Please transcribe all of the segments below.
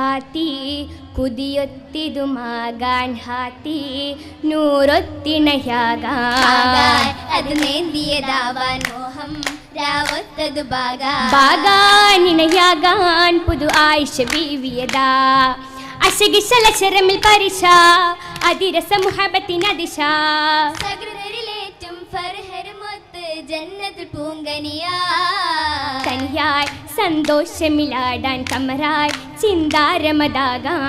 ഹാത്തി കുതിയൊത്തിതുമാകാൻ ഹാത്തി നൂറൊത്തിണയാകാൻ. അത് നേന്തിയതാവാൻ മോഹം രാവത്തത് ബാഗാനിണയാകാൻ പുതു ആയിഷ ബീവിയതാ അശകിശലശരമിൽ പരിശ അതിരസ മുഹബത്തിനദിശ സകൃതരിലേറ്റും ഫർഹരുമൊത്ത് സന്തോഷമിലാടാൻ കമറായി ചിന്താരമതാകാൻ.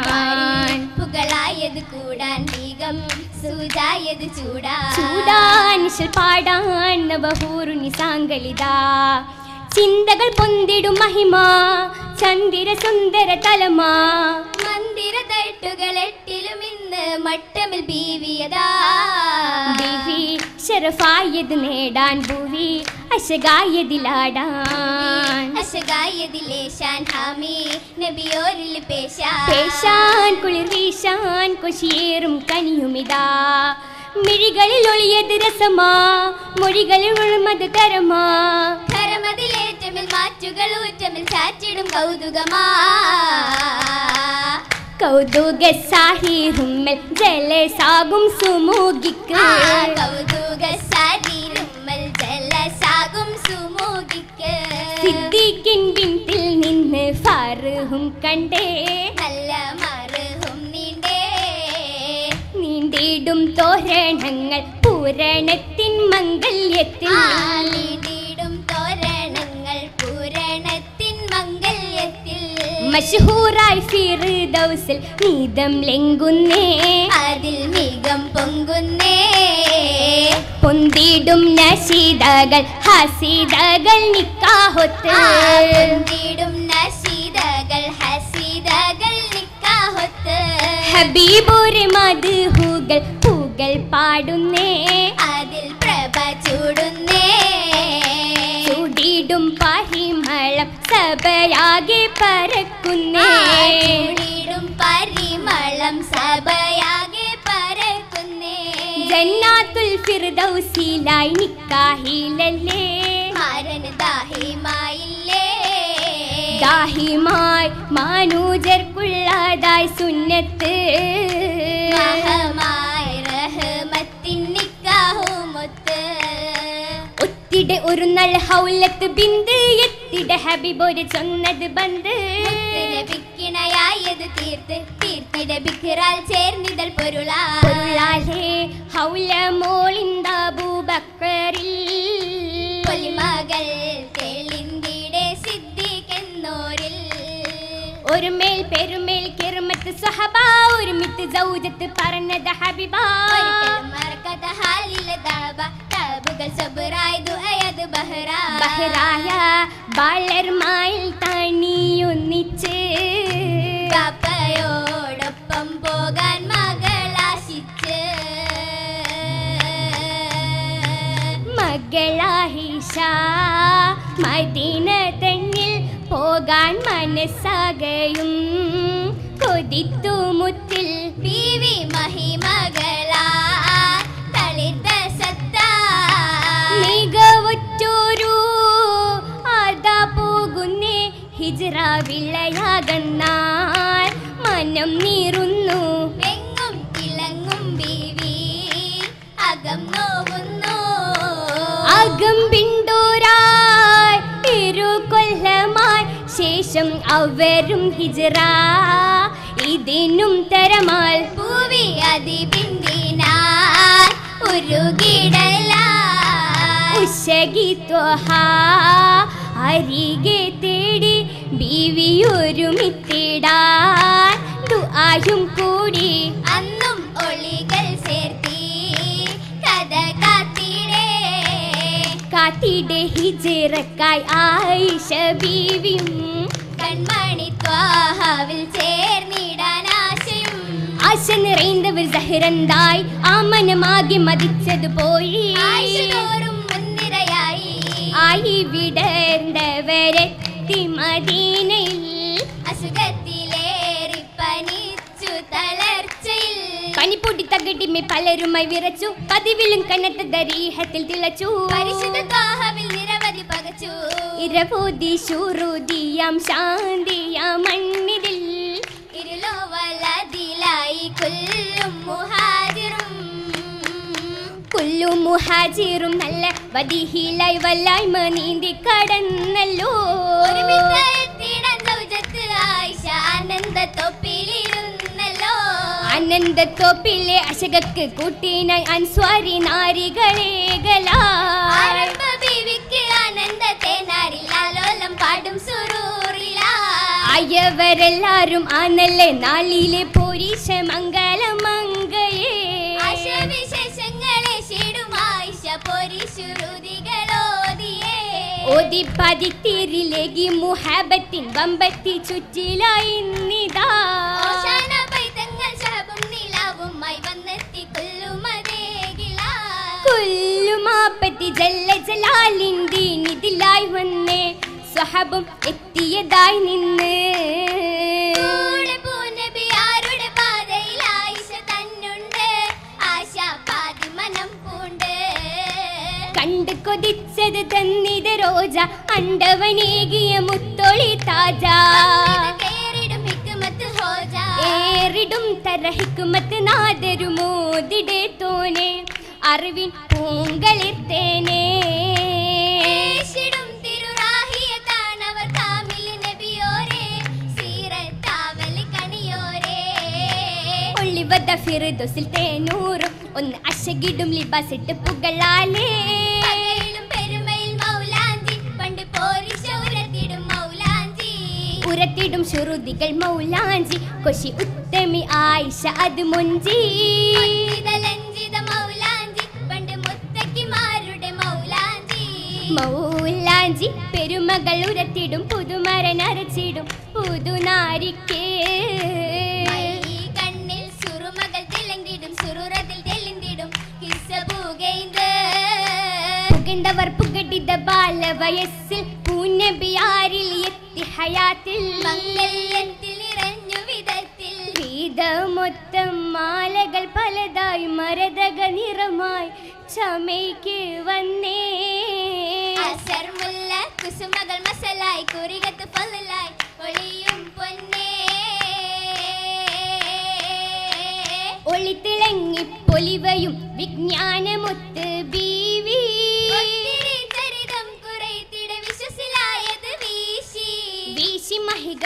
പുകളായത് കൂടാൻ വീഗം സൂചായത് ചൂടാ ചൂടാൻ പാടാൻ നവഹൂറുനി സാങ്കലിതാ. ചിന്തകൾ പൊന്തിടും മഹിമ ചന്ദിര സുന്ദര തലമാ. മന്ദിര തട്ടുകൾ എട്ടിലും ഇന്ന് മട്ടമിൽ ബീവിയതാ. ബീവി ഷെറഫായത് നേടാൻ ഭൂവി. അശകായതിലാടാൻ. അശകായതിലേശാൻ ഹാമി നബിയോരിൽ പേശാ പേശാൻ കുളിർ വീശാൻ കൊശിയേറും കനിയുമിതാ. മിഴികളിൽ ഒളിയത് രസമാ മൊഴികളിൽ ഒഴുമത് തരമാ. കരമതിലേറ്റമിൽ മാറ്റുകൾ ഊറ്റമിൽ ചാറ്റിടും കൗതുകമാ. കൗതുക സാഹിറുമ്മൽ ജലസാകും സുമൂകിക്ക് കൗതുക സുമൂകിക്ക് സിദ്ദീഖിൻ ബിന്തിൽ നിന്ന് ഫാറുഹും കണ്ടേ. നല്ല മറുഹും നീണ്ടേ. നീണ്ടിടും തോരണങ്ങൾ പൂരണത്തിൻ മംഗല്യത്തിൽ. ആലിടിടും തോരണങ്ങൾ പൂരണത്തിൻ മംഗല്യത്തിൽ. മഷഹൂറായി ഫിർദൗസിൽ നീതം ലെങ്കുന്നേ പൊന്തിടും നശീതകൾ ഹസീതകൾ നിക്കാഹൊത്ത്. പൊന്തിടും നശീതകൾ ഹസീതകൾ നിക്കാഹൊത്ത്. ഹബീബുരെ മധുഹുകൾ പൂകൾ പാടുന്നേ. അതിൽ പ്രഭ ചൂടുന്നേ. ചൂടിടും പരിമളം സഭയാകെ പരക്കുന്നേ. ചൂടിടും പരിമളം സഭയാ ജന്നാത്തുൽ ഫിർദൗസിലായി നിക്കാഹിലല്ലേ? മാരന് ദാഹിമായില്ലേ ദാഹിമായി മാനൂജർക്കുള്ളതായി സുന്നത്ത്. ഒത്തിട ഒരു നല്ല ഹൗലത്ത് ബിന്ദ് എത്തിടെ ഹബീബ് ഒരു ചൊന്നത് ബന്ദ്. ബിക്കിണയായത് തീർത്ത് തീർത്തിടെ ബിഖിറാൽ ചേർന്നിതൽ പൊരുളാ ഹൗല തെളിന്തിടെ സിദ്ധിക്കെന്നോരിൽ. പെരുമേൽ കിറുമത്ത് സഹബ ഒരുമിത്ത് സൗജത്ത് പറഞ്ഞത് ഹബിബ. ഒരിക്കലും മറക്കാത്ത ഹാലിലെ ദാബ താബുകൾ സബറായി ദുഅയത് ബഹ്റാ. ബഹ്റായ ബാലർമായിൽ തണിയൊന്നിച്ച് പോകാൻ മനസ്സാകയും. കൊതിത്തു മുത്തിൽ ബീവി മഹിമകളാ. തളിർത്ത സത്ത. മികവുറ്റൊരു അതാ പോകുന്നേ. ഹിജറ വിളയാകന്നാൽ മനം നീറുന്നു. എങ്ങും തിളങ്ങും ബീവി അകം നോവുന്നു. അകം പിണ്ടൂരായി ശേഷം അവരും ഹിജറ. ഇതിനും തരമാൽ പൂവി അതിബിന്ദിനാൽ ഉരുകിടല അരികെ തേടി ബീവിയൊരുമിത്തിടാൻ. ദുആയും കൂടി അന്നും ഒളികൾ ചേർത്തി കഥ കാത്തിടേ. കാത്തിടെ ഹിജറക്കായി ആയിഷ ബീവിയും ചേർന്നിടാൻ ആശയും. ആശ നിറൈந்தവർ സഹരന്തായി ആമനമാകെ മതിച്ചത് പോയി. ആയിഷതോറും മുൻനിരയായി ആയി തിമദീനയിൽ അസുഖത്തിലേറി പനിച്ചു തളർച്ചയിൽ. പനിപ്പൊടി തകടിമേ പലരുമായി വിറച്ചു പതിവിലും കനത്ത ദരീഹത്തിൽ തിളച്ചു. പരിശുദ്ധ ത്വാഹാവിൽ നിരവധി പകച്ചു. ഇരപോതി ശൂറുദിയാം ശാന്തിയാം ബിലാലും മുഹാജിറും നല്ല വതിഹിലായി വല്ലായ്മ നീന്തി കടന്നല്ലോ. ആനന്ദത്തോപ്പിലെ അശകക്ക് കൂട്ടിനായി അൻസ്വാരി നാരികളേകലാ പാടും സുറൂറിലാ ആയവരെല്ലാരും ആനല്ലേ നല്ല നാളിലെ പോരീശ മംഗളമംഗയേ ഓതി പതിത്തിരിലേകി മുഹാബത്തിൻ വമ്പത്തി ചുറ്റിലായി നിതാ കൊല്ലുമാപ്പത്തി ജല്ല ജലാലിൻ ദീനിതിലായി വന്നേ. സ്വഹബും എത്തിയതായി നിന്ന്. കൊതിച്ചത് തന്നിത് റോജ അണ്ടവനേകിയ മുത്തൊളി താജ. തരഹിക്കുമത്ത് നാദരു മോതിടെ ഹോജ. ഏറിടും തരഹിക്കുമത്ത് നാദരുമോതിടെ തോനെ അറിവിൻ കണിയോരേ. ഒളിവത ഫിറുദോസിൽ തേനൂറും ഒന്ന് അശകിടും ലിബാസിട്ട് പുകളാലേ. ഉരത്തിടും ശുറുതികൾ മൗലാഞ്ചി. കൊശി ഉത്തമി ആയിഷ അത് മുഞ്ചി. മൗലാഞ്ചി പെരുമകൾ ഉരത്തിടും പുതുമരൻ അരച്ചിടും പുതുനാരിക്കേ. പുകണ്ടവർ പുകടിത ബാലവയസ്സിൽ പൂനബിയാരിൽ എത്തി ഹയാത്തിൽ മംഗല്യത്തിൽ ഇറഞ്ഞു വിധത്തിൽ. വീതമൊത്തം മാലകൾ പലതായി മരതക നിറമായി ചമയ്ക്ക് വന്നേ. അസർമുല്ല കുസുമകൾ മസലായി കുറികത്ത് പല്ലായി ഒളിയും പൊന്നേ. ഒളിത്തിളങ്ങി പൊലിവയും വിജ്ഞാനമൊത്ത് ബീവി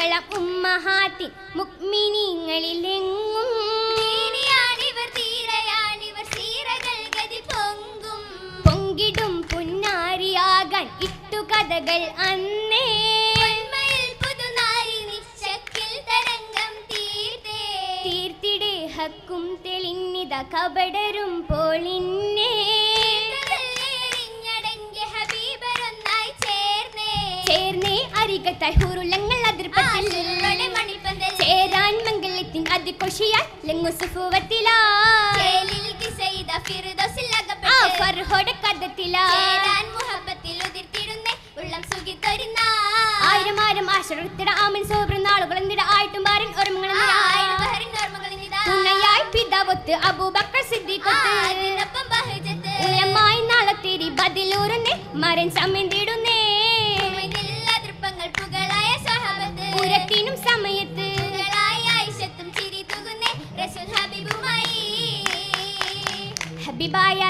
മഹികള ഉമ്മഹാത്തിൻ മുക്മിനിങ്ങളിൽ എങ്ങും പൊങ്കും. പൊങ്കിടും പുന്നാരിയാകാൻ ഇട്ടു കഥകൾ അന്നേ. ഹക്കും തെളിഞ്ഞിത കപടരും പോളിന്നേ. ഹുറുലങ്ങൾ അതിർപ്പത്തിൽ ചേരാൻ മംഗലത്തിൻ അതികൊഷിയാൽ ലങ്ങു സുഫുവത്തിലാ ഫർഹോടെ കഥത്തിലാ മുഹബത്തിൽ ഉള്ളം സുഖിത്തൊരുന്ന ആയിരം ആയിരം ആശ്രത്തിട ആമൻ സോബ്ര നാളുകൾ എന്തിട ആയിട്ടും മാറിൻ ആയിരം ഒരുമങ്ങൾ ബഹറിൻ ഓർമ്മകളിനിതാ. തുണയായി പിതാവൊത്ത് അബൂബക്കർ സിദ്ദീഖൊത്ത്. നാളത്തേരി ബദിലൂറുന്നേ മരൻ ഉമിതിൽ Bye.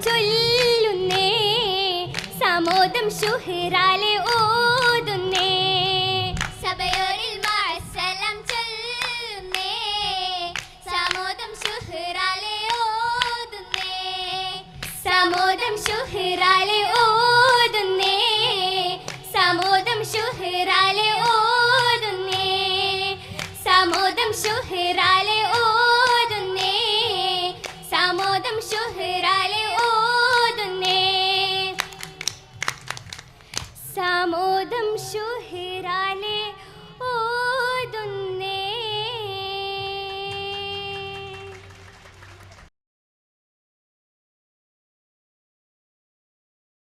ചൊല്ലുന്നേ. സമോദം ഷുഹറാലെ ഓതുന്നേ. സഭയോരിൽ മാസലം ചൊല്ലുന്നേ. സമോദം ഷുഹറാലെ ഓതുന്നേ. സമോദം ഷുഹറാലെ ഓതുന്നേ. സമോദം ഷുഹറാലെ ഓതുന്നേ. സമോദം ഷുഹറാലെ ഓതുന്നേ. സമോദം ഷുഹിറാലെ ഷുഹൈ